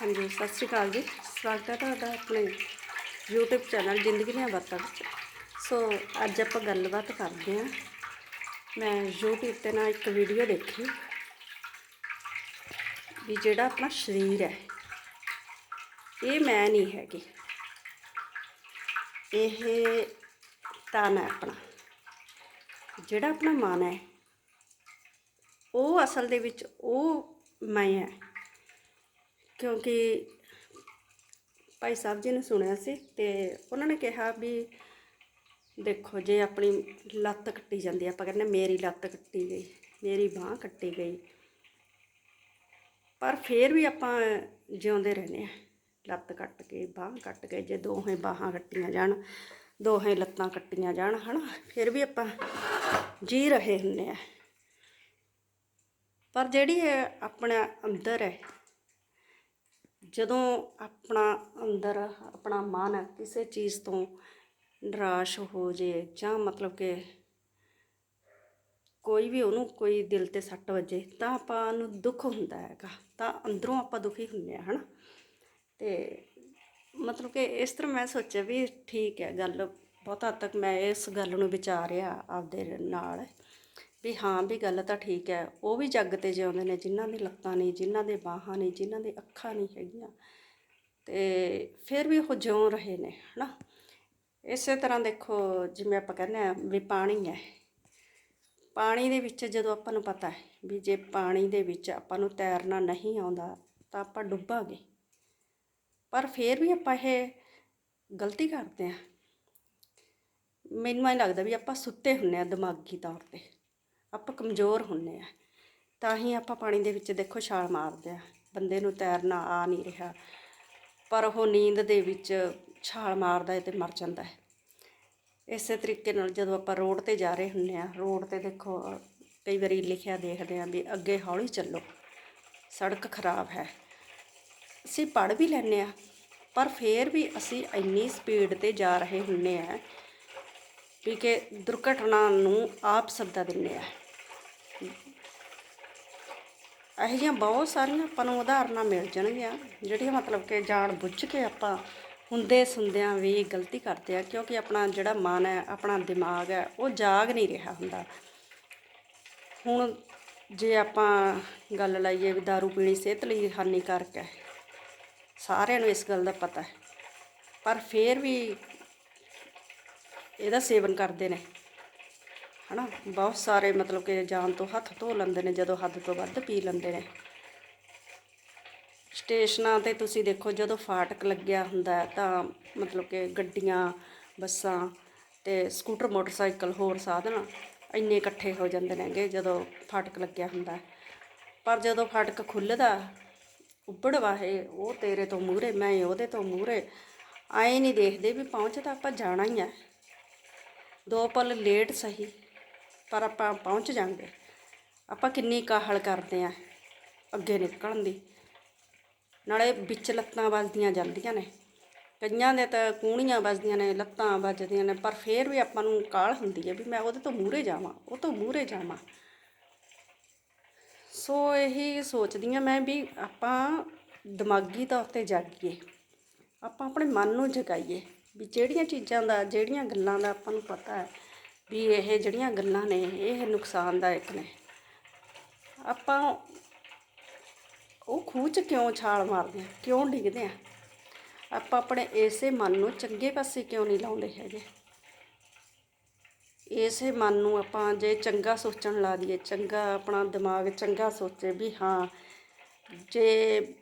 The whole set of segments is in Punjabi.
ਹਾਂਜੀ ਸਤਿ ਸ਼੍ਰੀ ਅਕਾਲ ਜੀ। ਸਵਾਗਤ ਹੈ ਤੁਹਾਡਾ ਆਪਣੇ YouTube ਚੈਨਲ ਜ਼ਿੰਦਗੀ ਦੀਆਂ ਬਾਤਾਂ ਵਿੱਚ। ਸੋ ਅੱਜ ਆਪਾਂ ਗੱਲਬਾਤ ਕਰਦੇ ਹਾਂ। ਮੈਂ YouTube ਤੇ ਨਾ ਇੱਕ ਵੀਡੀਓ ਦੇਖੀ। ਵੀ ਜਿਹੜਾ ਆਪਣਾ ਸਰੀਰ ਹੈ, ਇਹ ਮੈਂ ਨਹੀਂ ਹੈਗੀ। ਇਹ ਤਨ ਹੈ ਆਪਣਾ। ਜਿਹੜਾ ਆਪਣਾ ਮਨ ਹੈ, ਉਹ ਅਸਲ ਦੇ ਵਿੱਚ ਉਹ ਮੈਂ ਹੈ। ਕਿਉਂਕਿ ਭਾਈ ਸਾਹਿਬ ਜੀ ਨੇ ਸੁਣਿਆ ਸੀ ਤੇ ਉਹਨਾਂ ਨੇ ਕਿਹਾ ਵੀ ਦੇਖੋ ਜੇ ਆਪਣੀ ਲੱਤ ਕੱਟੀ ਜਾਂਦੀ ਆਪਾਂ ਕਹਿੰਦੇ ਮੇਰੀ ਲੱਤ ਕੱਟੀ ਗਈ, ਮੇਰੀ ਬਾਹ ਕੱਟੀ ਗਈ। ਪਰ ਫੇਰ ਵੀ ਆਪਾਂ ਜਿਉਂਦੇ ਰਹਿੰਦੇ ਆ ਲੱਤ ਕੱਟ ਕੇ, ਬਾਹ ਕੱਟ ਕੇ, ਜੇ ਦੋਹੇ ਬਾਹਾਂ ਕੱਟੀਆਂ ਜਾਣ, ਦੋਹੇ ਲੱਤਾਂ ਕੱਟੀਆਂ ਜਾਣ, ਹਨਾ, ਫਿਰ ਵੀ ਆਪਾਂ ਜੀ ਰਹੇ ਹੁੰਦੇ ਆ ਪਰ ਜਿਹੜੀ ਆਪਣਾ ਅੰਦਰ ਹੈ ਜਦੋਂ ਆਪਣਾ ਅੰਦਰ, ਆਪਣਾ ਮਨ ਕਿਸੇ ਚੀਜ਼ ਤੋਂ ਨਿਰਾਸ਼ ਹੋ ਜੇ ਜਾਂ ਮਤਲਬ ਕਿ ਕੋਈ ਵੀ ਉਹਨੂੰ ਕੋਈ ਦਿਲ ਤੇ ਸੱਟ ਵੱਜੇ, ਤਾਂ ਆਪਾਂ ਨੂੰ ਦੁੱਖ ਹੁੰਦਾ ਹੈਗਾ। ਤਾਂ ਅੰਦਰੋਂ ਆਪਾਂ ਦੁਖੀ ਹੁੰਦੇ ਆ ਹਨਾ? ਤੇ ਮਤਲਬ ਕਿ ਇਸ ਤਰ੍ਹਾਂ ਮੈਂ ਸੋਚਿਆ ਵੀ ਠੀਕ ਹੈ, ਗੱਲ ਬਹੁਤ ਹੱਦ ਤੱਕ ਮੈਂ ਇਸ ਗੱਲ ਨੂੰ ਵਿਚਾਰਿਆ ਆਪਦੇ ਨਾਲ। ਵੀ ਹਾਂ ਵੀ ਗੱਲ ਤਾਂ ਠੀਕ ਹੈ, ਉਹ ਵੀ ਜੱਗ ਤੇ ਜਿਉਂਦੇ ਨੇ, ਜਿਨ੍ਹਾਂ ਦੇ ਲੱਤਾਂ ਨਹੀਂ, ਜਿਨ੍ਹਾਂ ਦੇ ਬਾਹਾਂ ਨਹੀਂ, ਜਿਨ੍ਹਾਂ ਦੇ ਅੱਖਾਂ ਨਹੀਂ ਹੈਗੀਆਂ। ਤੇ ਫਿਰ ਵੀ ਉਹ ਜਿਉਂ ਰਹੇ ਨੇ, ਹਨਾ? ਇਸੇ ਤਰ੍ਹਾਂ ਦੇਖੋ, ਜਿਵੇਂ ਆਪਾਂ ਕਹਿੰਦੇ ਆ ਵੀ ਪਾਣੀ ਹੈ। ਪਾਣੀ ਦੇ ਵਿੱਚ ਜਦੋਂ ਆਪਾਂ ਨੂੰ ਪਤਾ ਹੈ ਵੀ ਜੇ ਪਾਣੀ ਦੇ ਵਿੱਚ ਆਪਾਂ ਨੂੰ ਤੈਰਨਾ ਨਹੀਂ ਆਉਂਦਾ, ਤਾਂ ਆਪਾਂ ਡੁੱਬਾਂਗੇ। ਪਰ ਫਿਰ ਵੀ ਆਪਾਂ ਇਹ ਗਲਤੀ ਕਰਦੇ ਆ ਮੈਨੂੰ ਇਹ ਲੱਗਦਾ ਵੀ ਆਪਾਂ ਸੁੱਤੇ ਹੁੰਨੇ ਆ ਦਿਮਾਗੀ ਤੌਰ ਤੇ। ਆਪਾਂ ਕਮਜ਼ੋਰ ਹੁੰਨੇ ਆ। ਤਾਂ ਹੀ ਆਪਾਂ ਪਾਣੀ ਦੇ ਵਿੱਚ ਦੇਖੋ ਛਾਲ ਮਾਰਦੇ ਆ। ਬੰਦੇ ਨੂੰ ਤੈਰਨਾ ਆ ਨਹੀਂ ਰਿਹਾ। ਪਰ ਉਹ ਨੀਂਦ ਦੇ ਵਿੱਚ ਛਾਲ ਮਾਰਦਾ ਹੈ ਤੇ ਮਰ ਜਾਂਦਾ ਹੈ। ਇਸੇ ਤਰੀਕੇ ਨਾਲ ਜਦੋਂ ਆਪਾਂ ਰੋਡ ਤੇ ਜਾ ਰਹੇ ਹੁੰਨੇ ਆ, ਰੋਡ ਤੇ ਦੇਖੋ, ਕਈ ਵਾਰੀ ਲਿਖਿਆ ਦੇਖਦੇ ਆ ਵੀ ਅੱਗੇ ਹੌਲੀ ਚੱਲੋ। ਸੜਕ ਖਰਾਬ ਹੈ। ਅਸੀਂ ਪੜ੍ਹ ਵੀ ਲੈਂਦੇ ਆ, ਪਰ ਫੇਰ ਵੀ ਅਸੀਂ ਇੰਨੀ ਸਪੀਡ ਤੇ ਜਾ ਰਹੇ ਹੁੰਨੇ ਆ ਵੀ ਕਿ ਦੁਰਘਟਨਾ ਨੂੰ ਆਪ ਸੱਦਾ ਦਿੰਨੇ ਆ। ਇਹੋ ਜਿਹੀਆਂ ਬਹੁਤ ਸਾਰੀਆਂ ਆਪਾਂ ਨੂੰ ਉਦਾਹਰਨਾਂ ਮਿਲ ਜਾਣਗੀਆਂ, ਜਿਹੜੀਆਂ ਮਤਲਬ ਕਿ ਜਾਣ ਬੁੱਝ ਕੇ ਆਪਾਂ ਹੁੰਦੇ ਸੁਣਦਿਆਂ ਵੀ ਗਲਤੀ ਕਰਦੇ ਆ, ਕਿਉਂਕਿ ਆਪਣਾ ਜਿਹੜਾ ਮਨ ਹੈ, ਆਪਣਾ ਦਿਮਾਗ ਹੈ, ਉਹ ਜਾਗ ਨਹੀਂ ਰਿਹਾ ਹੁੰਦਾ। ਹੁਣ ਜੇ ਆਪਾਂ ਗੱਲ ਲਾਈਏ ਵੀ दारू ਪੀਣੀ ਸਿਹਤ ਲਈ ਹਾਨੀਕਾਰਕ ਹੈ, ਸਾਰਿਆਂ ਨੂੰ ਇਸ ਗੱਲ ਦਾ ਪਤਾ ਹੈ, ਪਰ ਫੇਰ ਵੀ ਇਹਦਾ ਸੇਵਨ ਕਰਦੇ ਨੇ। ਹਨਾ? ਬਹੁਤ ਸਾਰੇ ਮਤਲਬ ਕਿ ਜਾਨ ਤੋਂ ਹੱਥ ਧੋ ਲੈਂਦੇ ਨੇ, ਜਦੋਂ ਹੱਦ ਤੋਂ ਵੱਧ ਪੀ ਲੈਂਦੇ ਨੇ। ਸਟੇਸ਼ਨਾਂ ਤੇ ਤੁਸੀਂ ਦੇਖੋ, ਜਦੋਂ ਫਾਟਕ ਲੱਗਿਆ ਹੁੰਦਾ ਤਾਂ ਮਤਲਬ ਕਿ ਗੱਡੀਆਂ, ਬੱਸਾਂ ਤੇ ਸਕੂਟਰ, ਮੋਟਰਸਾਈਕਲ ਹੋਰ ਸਾਧਨ ਇੰਨੇ ਇਕੱਠੇ ਹੋ ਜਾਂਦੇ ਨੇਗੇ, ਜਦੋਂ ਫਾਟਕ ਲੱਗਿਆ ਹੁੰਦਾ ਪਰ ਜਦੋਂ ਫਾਟਕ ਖੁੱਲ੍ਹਦਾ ਉੱਬੜ ਵਾਹੇ, ਉਹ ਤੇਰੇ ਤੋਂ ਮੂਹਰੇ, ਮੈਂ ਉਹਦੇ ਤੋਂ ਮੂਹਰੇ, ਆਏ ਨਹੀਂ ਦੇਖਦੇ ਵੀ ਪਹੁੰਚ ਤਾਂ ਆਪਾਂ ਜਾਣਾ ਹੀ ਹੈ। ਦੋ ਪਲ ਲੇਟ ਸਹੀ। ਪਰ ਆਪਾਂ ਪਹੁੰਚ ਜਾਾਂਗੇ ਆਪਾਂ ਕਿੰਨੀ ਕਾਹਲ ਕਰਦੇ ਆ, ਅੱਗੇ ਨਿਕਲਣ ਦੀ। ਨਾਲੇ ਵਿੱਚ ਲੱਤਾਂ ਵੱਜਦੀਆਂ ਜਾਂਦੀਆਂ ਨੇ। ਕਈਆਂ ਦੇ ਤਾਂ ਕੂਣੀਆਂ ਵੱਜਦੀਆਂ ਨੇ, ਲੱਤਾਂ ਵੱਜਦੀਆਂ ਨੇ, ਪਰ ਫੇਰ ਵੀ ਆਪਾਂ ਨੂੰ ਕਾਹਲ ਹੁੰਦੀ ਹੈ ਵੀ ਮੈਂ ਉਹਦੇ ਤੋਂ ਮੂਹਰੇ ਜਾਵਾਂ, ਉਹ ਤੋਂ ਮੂਹਰੇ ਜਾਵਾਂ। ਸੋ ਇਹੀ ਸੋਚਦੀ ਹਾਂ ਮੈਂ ਵੀ ਆਪਾਂ ਦਿਮਾਗੀ ਤੌਰ ਤੇ ਜਾਗੀਏ। ਆਪਾਂ ਆਪਣੇ ਮਨ ਨੂੰ ਜਗਾਈਏ ਵੀ ਜਿਹੜੀਆਂ ਚੀਜ਼ਾਂ ਦਾ, ਜਿਹੜੀਆਂ ਗੱਲਾਂ ਦਾ ਆਪਾਂ ਨੂੰ ਪਤਾ ਹੈ ਵੀ ਇਹ ਜਿਹੜੀਆਂ ਗੱਲਾਂ ਨੇ, ਇਹ ਨੁਕਸਾਨਦਾਇਕ ਨੇ। ਆਪਾਂ ਉਹ ਖੂਹ 'ਚ ਕਿਉਂ ਛਾਲ ਮਾਰਦੇ ਆ ਕਿਉਂ ਡਿੱਗਦੇ ਆ ਆਪਾਂ ਆਪਣੇ ਇਸੇ ਮਨ ਨੂੰ ਚੰਗੇ ਪਾਸੇ ਕਿਉਂ ਨਹੀਂ ਲਾਉਂਦੇ ਹੈਗੇ? ਇਸੇ ਮਨ ਨੂੰ ਆਪਾਂ ਜੇ ਚੰਗਾ ਸੋਚਣ ਲਾ ਦਈਏ, ਚੰਗਾ ਆਪਣਾ ਦਿਮਾਗ ਚੰਗਾ ਸੋਚੇ ਵੀ ਹਾਂ, ਜੇ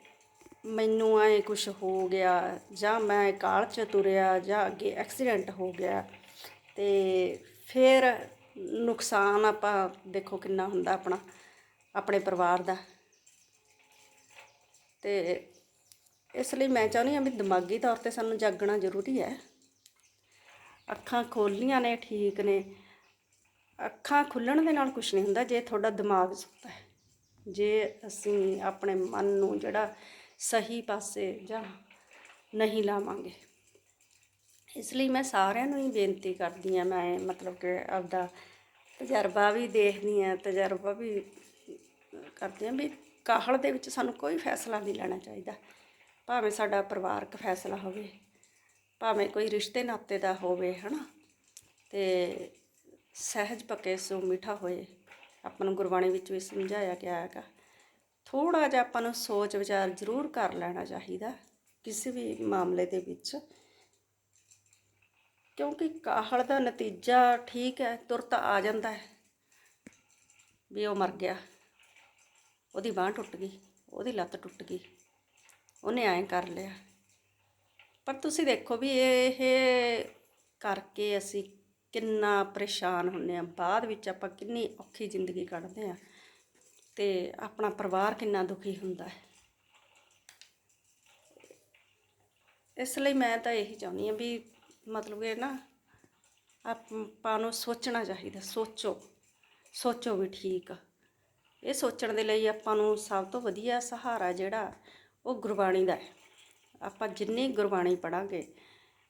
ਮੈਨੂੰ ਐ ਕੁਝ ਹੋ ਗਿਆ ਜਾਂ ਮੈਂ ਕਾਲ ਚ ਤੁਰਿਆ ਜਾਂ ਅੱਗੇ ਐਕਸੀਡੈਂਟ ਹੋ ਗਿਆ ਤੇ ਫਿਰ ਨੁਕਸਾਨ ਆਪਾਂ ਦੇਖੋ ਕਿੰਨਾ ਹੁੰਦਾ ਆਪਣਾ, ਆਪਣੇ ਪਰਿਵਾਰ ਦਾ। ਤੇ ਇਸ ਲਈ ਮੈਂ ਚਾਹੁੰਦੀ ਹਾਂ ਵੀ ਦਿਮਾਗੀ ਤੌਰ ਤੇ ਸਾਨੂੰ ਜਾਗਣਾ ਜ਼ਰੂਰੀ ਹੈ। ਅੱਖਾਂ ਖੋਲੀਆਂ ਨੇ, ਠੀਕ ਨੇ। ਅੱਖਾਂ ਖੁੱਲਣ ਦੇ ਨਾਲ ਕੁਝ ਨਹੀਂ ਹੁੰਦਾ, ਜੇ ਤੁਹਾਡਾ ਦਿਮਾਗ ਸੁੱਤਾ ਹੈ, ਜੇ ਅਸੀਂ ਆਪਣੇ ਮਨ ਨੂੰ ਜਿਹੜਾ ਸਹੀ ਪਾਸੇ ਜਾਂ ਨਹੀਂ ਲਾਵਾਂਗੇ। ਇਸ ਲਈ ਮੈਂ ਸਾਰਿਆਂ ਨੂੰ ਹੀ ਬੇਨਤੀ ਕਰਦੀ ਹਾਂ, ਮੈਂ ਮਤਲਬ ਕਿ ਆਪਦਾ ਤਜਰਬਾ ਵੀ ਦੇਖਦੀ ਹਾਂ, ਤਜਰਬਾ ਵੀ ਕਰਦੀ ਹਾਂ ਵੀ ਕਾਹਲ ਦੇ ਵਿੱਚ ਸਾਨੂੰ ਕੋਈ ਫੈਸਲਾ ਨਹੀਂ ਲੈਣਾ ਚਾਹੀਦਾ। ਭਾਵੇਂ ਸਾਡਾ ਪਰਿਵਾਰਕ ਫੈਸਲਾ ਹੋਵੇ, ਭਾਵੇਂ ਕੋਈ ਰਿਸ਼ਤੇ ਨਾਤੇ ਦਾ ਹੋਵੇ, ਹਨਾ? ਤੇ ਸਹਿਜ ਪੱਕੇ ਸੋ ਮਿੱਠਾ ਹੋਏ, ਆਪਾਂ ਨੂੰ ਗੁਰਬਾਣੀ ਵਿੱਚ ਵੀ ਸਮਝਾਇਆ ਗਿਆ ਹੈਗਾ। ਥੋੜਾ ਜਿਹਾ ਆਪਾਂ ਨੂੰ ਸੋਚ ਵਿਚਾਰ ਜ਼ਰੂਰ ਕਰ ਲੈਣਾ ਚਾਹੀਦਾ, ਕਿਸੇ ਵੀ ਮਾਮਲੇ ਦੇ ਵਿੱਚ। ਕਿਉਂਕਿ ਕਾਹਲ ਦਾ ਨਤੀਜਾ ਠੀਕ ਹੈ, ਤੁਰਤ ਆ ਜਾਂਦਾ ਹੈ। ਵੀ ਉਹ ਮਰ ਗਿਆ। ਉਹਦੀ ਬਾਹ ਟੁੱਟ ਗਈ, ਉਹਦੀ ਲੱਤ ਟੁੱਟ ਗਈ। ਉਹਨੇ ਐਂ ਕਰ ਲਿਆ। ਪਰ ਤੁਸੀਂ ਦੇਖੋ ਵੀ ਇਹ ਕਰਕੇ ਅਸੀਂ ਕਿੰਨਾ ਪਰੇਸ਼ਾਨ ਹੁੰਨੇ ਆ ਬਾਅਦ ਵਿੱਚ ਆਪਾਂ ਕਿੰਨੀ ਔਖੀ ਜ਼ਿੰਦਗੀ ਕੱਢਦੇ ਆ ਤੇ ਆਪਣਾ ਪਰਿਵਾਰ ਕਿੰਨਾ ਦੁਖੀ ਹੁੰਦਾ ਹੈ। ਇਸ ਲਈ ਮੈਂ ਤਾਂ ਇਹੀ ਚਾਹੁੰਦੀ ਆ ਵੀ ਮਤਲਬ ਕਿ ਨਾ ਆਪਾਂ ਨੂੰ ਸੋਚਣਾ ਚਾਹੀਦਾ, ਸੋਚੋ ਸੋਚੋ ਵੀ ਠੀਕ ਇਹ ਸੋਚਣ ਦੇ ਲਈ ਆਪਾਂ ਨੂੰ ਸਭ ਤੋਂ ਵਧੀਆ ਸਹਾਰਾ ਜਿਹੜਾ, ਉਹ ਗੁਰਬਾਣੀ ਦਾ ਹੈ। ਆਪਾਂ ਜਿੰਨੀ ਗੁਰਬਾਣੀ ਪੜਾਂਗੇ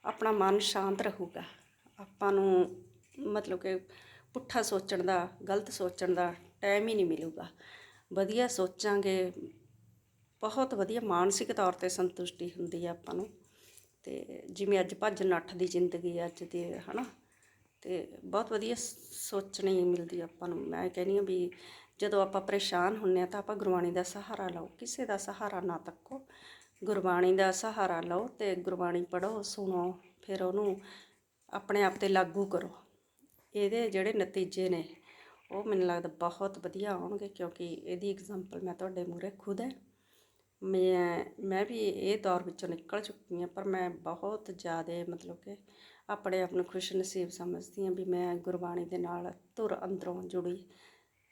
ਆਪਣਾ ਮਨ ਸ਼ਾਂਤ ਰਹੂਗਾ। ਆਪਾਂ ਨੂੰ ਮਤਲਬ ਕਿ ਪੁੱਠਾ ਸੋਚਣ ਦਾ, ਗਲਤ ਸੋਚਣ ਦਾ ਟਾਈਮ ਹੀ ਨਹੀਂ ਮਿਲੂਗਾ। ਵਧੀਆ ਸੋਚਾਂਗੇ, ਬਹੁਤ ਵਧੀਆ ਮਾਨਸਿਕ ਤੌਰ ਤੇ ਸੰਤੁਸ਼ਟੀ ਹੁੰਦੀ ਹੈ ਆਪਾਂ ਨੂੰ। ਤੇ ਜਿਵੇਂ ਅੱਜ ਭੱਜ ਨੱਠ ਦੀ ਜ਼ਿੰਦਗੀ ਅੱਜ ਦੀ, ਹਨਾ? ਤੇ ਬਹੁਤ ਵਧੀਆ ਸੋਚਣੀ ਮਿਲਦੀ ਆਪਾਂ ਨੂੰ। ਮੈਂ ਕਹਿੰਦੀ ਹਾਂ ਵੀ ਜਦੋਂ ਆਪਾਂ ਪਰੇਸ਼ਾਨ ਹੁੰਨੇ ਆ ਤਾਂ ਆਪਾਂ ਗੁਰਬਾਣੀ ਦਾ ਸਹਾਰਾ ਲਓ। ਕਿਸੇ ਦਾ ਸਹਾਰਾ ਨਾ ਤੱਕੋ। ਗੁਰਬਾਣੀ ਦਾ ਸਹਾਰਾ ਲਓ ਤੇ ਗੁਰਬਾਣੀ ਪੜੋ ਸੁਣੋ, ਫਿਰ ਉਹਨੂੰ ਆਪਣੇ ਆਪ ਤੇ ਲਾਗੂ ਕਰੋ। ਇਹਦੇ ਜਿਹੜੇ ਨਤੀਜੇ ਨੇ, ਉਹ ਮੈਨੂੰ ਲੱਗਦਾ ਬਹੁਤ ਵਧੀਆ ਆਉਣਗੇ ਕਿਉਂਕਿ ਇਹਦੀ ਐਗਜ਼ਾਮਪਲ ਮੈਂ ਤੁਹਾਡੇ ਮੂਹਰੇ ਖੁਦ ਹੈ ਮੈਂ ਮੈਂ ਵੀ ਇਹ ਦੌਰ ਵਿੱਚੋਂ ਨਿਕਲ ਚੁੱਕੀ ਹਾਂ, ਪਰ ਮੈਂ ਬਹੁਤ ਜ਼ਿਆਦਾ ਮਤਲਬ ਕਿ ਆਪਣੇ ਆਪ ਨੂੰ ਖੁਸ਼ ਨਸੀਬ ਸਮਝਦੀ ਹਾਂ ਵੀ ਮੈਂ ਗੁਰਬਾਣੀ ਦੇ ਨਾਲ ਧੁਰ ਅੰਦਰੋਂ ਜੁੜੀ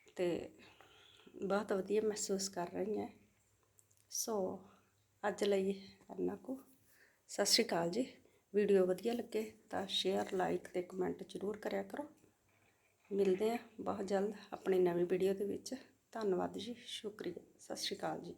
ਅਤੇ ਬਹੁਤ ਵਧੀਆ ਮਹਿਸੂਸ ਕਰ ਰਹੀ ਹਾਂ। ਸੋ, ਅੱਜ ਲਈ ਇੰਨਾ ਕੁ। ਸਤਿ ਸ਼੍ਰੀ ਅਕਾਲ ਜੀ। ਵੀਡੀਓ ਵਧੀਆ ਲੱਗੇ ਤਾਂ ਸ਼ੇਅਰ ਲਾਈਕ ਤੇ ਕਮੈਂਟ ਜ਼ਰੂਰ ਕਰਿਆ ਕਰੋ। ਮਿਲਦੇ ਆ ਬਹੁਤ ਜਲਦ ਆਪਣੀ ਨਵੀਂ ਵੀਡੀਓ ਦੇ ਵਿੱਚ। ਧੰਨਵਾਦ ਜੀ, ਸ਼ੁਕਰੀਆ। ਸਤਿ ਸ਼੍ਰੀ ਅਕਾਲ ਜੀ।